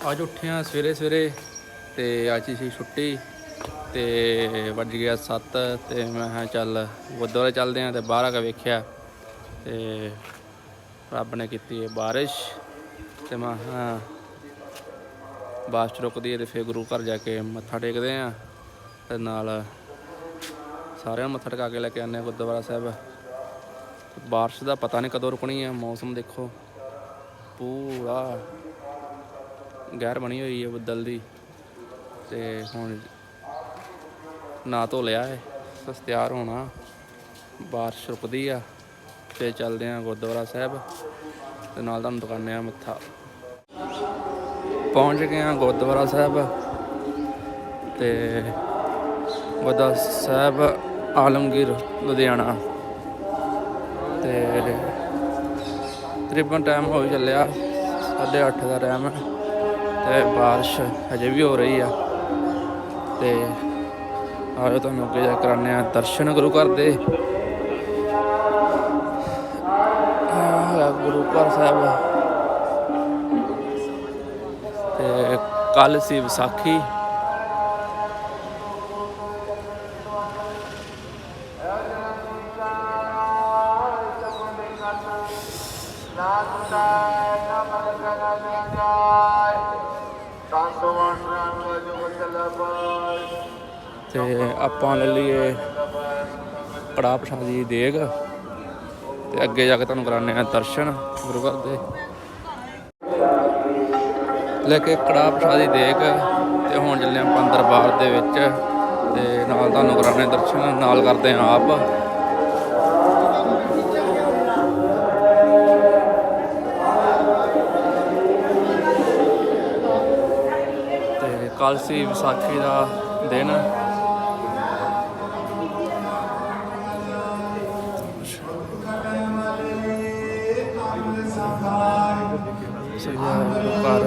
ਅੱਜ ਉੱਠਿਆ ਸਵੇਰੇ ਸਵੇਰੇ ਤੇ ਅੱਜ ਸੀ ਛੁੱਟੀ ਤੇ ਵੱਜ ਗਿਆ 7 ਤੇ ਮੈਂ ਹਾਂ ਚੱਲ ਗੁਰਦੁਆਰੇ ਚੱਲਦੇ ਆਂ ਤੇ ਬਾਹਰ ਆ ਕੇ ਵੇਖਿਆ ਤੇ ਰੱਬ ਨੇ ਕੀਤੀ ਹੈ ਬਾਰਿਸ਼ ਤੇ ਮੈਂ ਹਾਂ ਬਾਰਿਸ਼ ਰੁਕਦੀ ਹੈ ਤੇ ਫਿਰ ਗੁਰੂ ਘਰ ਜਾ ਕੇ ਮੱਥਾ ਟੇਕਦੇ ਆਂ ਤੇ ਨਾਲ ਸਾਰਿਆਂ ਨੂੰ ਮੱਥਾ ਟੇਕਾ ਕੇ ਲੈ ਕੇ ਆਉਂਦੇ ਹਾਂ ਗੁਰਦੁਆਰਾ ਸਾਹਿਬ। ਬਾਰਿਸ਼ ਦਾ ਪਤਾ ਨਹੀਂ ਕਦੋਂ ਰੁਕਣੀ ਹੈ, ਮੌਸਮ ਦੇਖੋ, ਪੂਰਾ ਗਹਿਰ ਬਣੀ ਹੋਈ ਹੈ ਬੱਦਲ ਦੀ ਤੇ ਹੁਣ ਨਾ ਧੋ ਲਿਆ ਹੈ ਬਸ ਤਿਆਰ ਹੋਣਾ। ਬਾਰਿਸ਼ ਰੁਕਦੀ ਆ ਤੇ ਚੱਲਦੇ ਆ ਗੁਰਦੁਆਰਾ ਸਾਹਿਬ ਤੇ ਨਾਲ ਤੁਹਾਨੂੰ ਦੁਕਾਨੇ ਆ ਮੱਥਾ। ਪਹੁੰਚ ਗਏ ਆ ਗੁਰਦੁਆਰਾ ਸਾਹਿਬ ਤੇ ਗੁਰਦੁਆਰਾ ਸਾਹਿਬ ਆਲਮਗੀਰ, ਲੁਧਿਆਣਾ। ਤੇ ਤਕਰੀਬਨ ਟਾਈਮ ਹੋ ਹੀ ਚੱਲਿਆ 8:30 ਦਾ ਟਾਈਮ ਹੈ ਤੇ ਬਾਰਿਸ਼ ਹਜੇ ਵੀ ਹੋ ਰਹੀ ਆ। ਤੇ ਆਇਓ ਤੁਹਾਨੂੰ ਅੱਗੇ ਜਾ ਕੇ ਕਰਾਉਂਦੇ ਆ ਦਰਸ਼ਨ ਗੁਰੂ ਘਰ ਦੇ। ਆਹ ਗੁਰੂ ਘਰ ਸਾਹਿਬ। ਤੇ ਕੱਲ ਸੀ ਵਿਸਾਖੀ। ਤੇ ਆਪਾਂ ਲੈ ਲਈਏ ਕੜਾ ਪ੍ਰਸ਼ਾਦੀ ਦੀ ਦੇਗ ਤੇ ਅੱਗੇ ਜਾ ਕੇ ਤੁਹਾਨੂੰ ਕਰਾਉਂਦੇ ਆ ਦਰਸ਼ਨ ਗੁਰੂ ਘਰ ਦੇ। ਲੈ ਕੇ ਕੜਾ ਪ੍ਰਸ਼ਾਦੀ ਦੇਗ ਤੇ ਹੁਣ ਚੱਲੇ ਆਪਾਂ ਦਰਬਾਰ ਦੇ ਵਿੱਚ ਤੇ ਨਾਲ ਤੁਹਾਨੂੰ ਕਰਾਉਂਦੇ ਦਰਸ਼ਨ, ਨਾਲ ਕਰਦੇ ਆ ਆਪ। ਕੱਲ ਸੀ ਵਿਸਾਖੀ ਦਾ ਦਿਨ। ਸਜਾ ਕਰ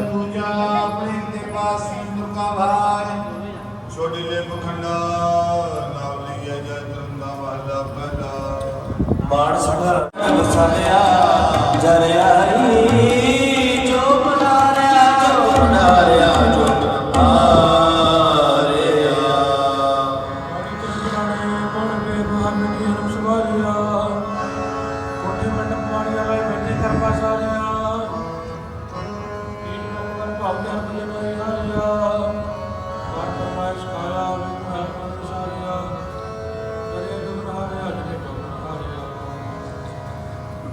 ਛੋਟੇ ਪਖੰਡਾ ਨਾਮ ਲਿਆ ਜੈ ਵਾਲਾ ਪਹਿਲਾ ਮਾਨ ਸਭਰ ਵਸਾਇਆ ਜਰਿਆਈ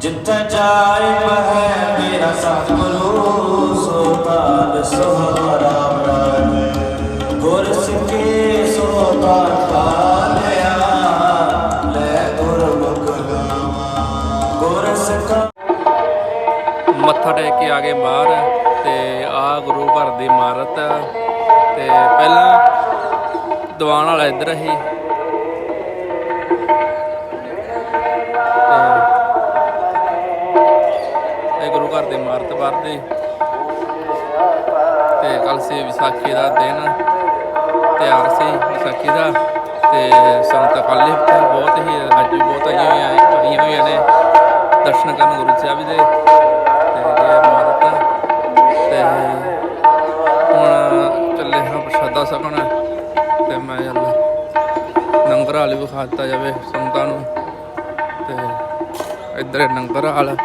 ਜਿੱਥੇ ਜਾਏ ਬਹਿ ਮੇਰਾ ਸਤਿਗੁਰੂ, ਸੋ ਤਾਲ ਸੋਹਰਾ ਰਾਜ ਗੁਰ ਸਿੱਖੇ ਸੋ ਤਾਲ ਪਾਲਿਆ, ਲੈ ਗੁਰਮੁਖ ਗਾਵਾਂ। ਗੁਰ ਸਿੱਖਾ ਮੱਥਾ ਟੇਕ ਕੇ ਆ ਗਏ ਬਾਹਰ ਤੇ ਆ ਗੁਰੂ ਘਰ ਦੀ ਇਮਾਰਤ। ਤੇ ਪਹਿਲਾਂ ਦੀਵਾਨ ਵਾਲਾ ਇੱਧਰ ਹੀ ਦੀ ਇਮਾਰਤ ਬਾਹਰ ਤੇ ਕੱਲ ਸੀ ਵਿਸਾਖੀ ਦਾ ਦਿਨ। ਤਿਆਰ ਸੀ ਵਿਸਾਖੀ ਦਾ। ਤੇ ਸੰਤ ਕੱਲ੍ਹ ਬਹੁਤ ਹੀ, ਅੱਜ ਬਹੁਤ ਆਈਆਂ ਹੋਈਆਂ ਆਈਆਂ ਹੋਈਆਂ ਨੇ। ਦਰਸ਼ਨ ਕਰਨ ਗੁਰੂ ਸਾਹਿਬ ਜੀ ਦੇ। ਤੇ ਇਹ ਇਮਾਰਤ ਤੇ ਹੁਣ ਚੱਲੇ ਹਾਂ ਪ੍ਰਸ਼ਾਦਾ ਛਕਣ ਤੇ ਮੈਂ ਚੱਲ ਲੰਗਰ ਹਾਲ ਵੀ ਵਿਖਾ ਦਿੱਤਾ ਜਾਵੇ ਸੰਗਤਾਂ ਨੂੰ। ਤੇ ਇੱਧਰ ਨੰਗਰ ਲੰਗਰ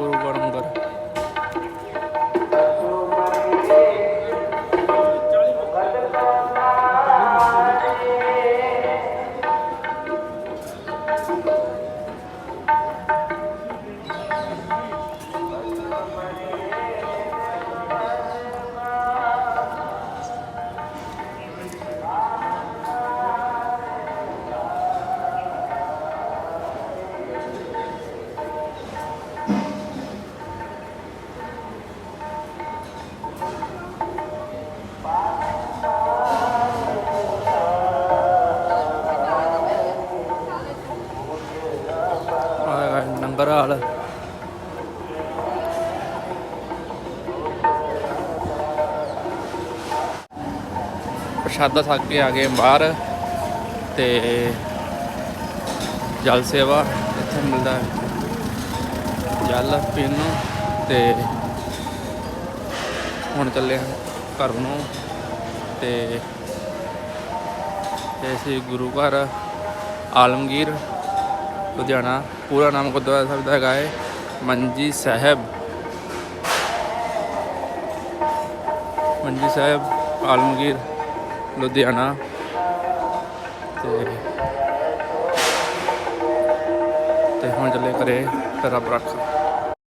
ਹਾਲ ਗੁਰੂ ਘਰ ਹੈਗਾ ਪ੍ਰਸ਼ਾਦਾ ਛਕ ਕੇ ਆ ਗਏ ਬਾਹਰ ਤੇ ਜਲ ਸੇਵਾ ਇੱਥੇ ਮਿਲਦਾ ਹੈ। ਜਲ ਪੀਣ ਨੂੰ ਤੇ ਹੁਣ ਚੱਲੇ ਹਾਂ ਘਰ ਨੂੰ ਤੇ ਇਹ ਸੀ ਗੁਰੂ ਘਰ, ਆਲਮਗੀਰ ਲੁਧਿਆਣਾ, ਪੂਰਾ ਨਾਮ ਗੁਰਦੁਆਰਾ ਸਾਹਿਬ ਦਾ ਹੈਗਾ ਹੈ ਮੰਜੀ ਸਾਹਿਬ। ਮੰਜੀ ਸਾਹਿਬ, ਆਲਮਗੀਰ, ਲੁਧਿਆਣਾ। ਤੇ ਤੇ ਹੁਣ ਚੱਲੇ ਘਰੇ ਤੇ ਰੱਬ ਰੱਖਾ।